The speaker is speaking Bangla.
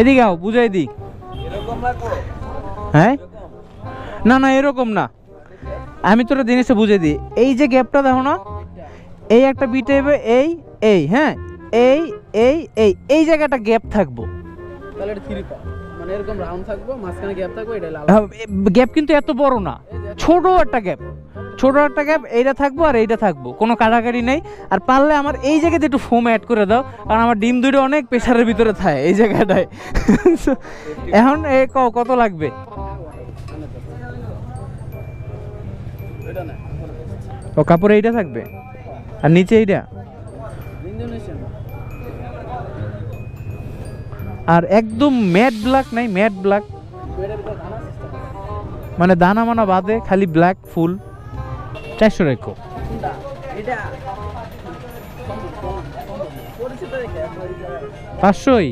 এদিকে আও বুঝাই দিই। হ্যাঁ? না না এরকম না। আমি তোরা জিনিসটা বুঝে দিই। এই যে গ্যাপটা দেখো না এই একটা বি বিটে এই এই হ্যাঁ? এই এই এই এই জায়গাটা গ্যাপ থাকব। তাহলে এটা থ্রি পা মানে এরকম রাউন্ড থাকব মাঝখানে গ্যাপ থাকব এটা লাল গ্যাপ কিন্তু এত বড় না। ছোট একটা গ্যাপ ছোট একটা গ্যাপ এইটা থাকব আর এইটা থাকব। কোনো কাটাকাটি নেই। আর পারলে আমার এই জায়গাতে একটু ফোম অ্যাড করে দাও, কারণ আমার ডিম দুইটা অনেক প্রেশারের ভিতরে থাকে এই জায়গাটায়। এখন এ কত লাগবে? ও, কাপড়ে এইটা থাকবে? আর নিচে এইটা? আর একদম ম্যাট ব্ল্যাক নাই ম্যাট ব্ল্যাক মানে দানা মানা বাদে, খালি ব্ল্যাক ফুল চারশো রেখো। পাঁচশোই?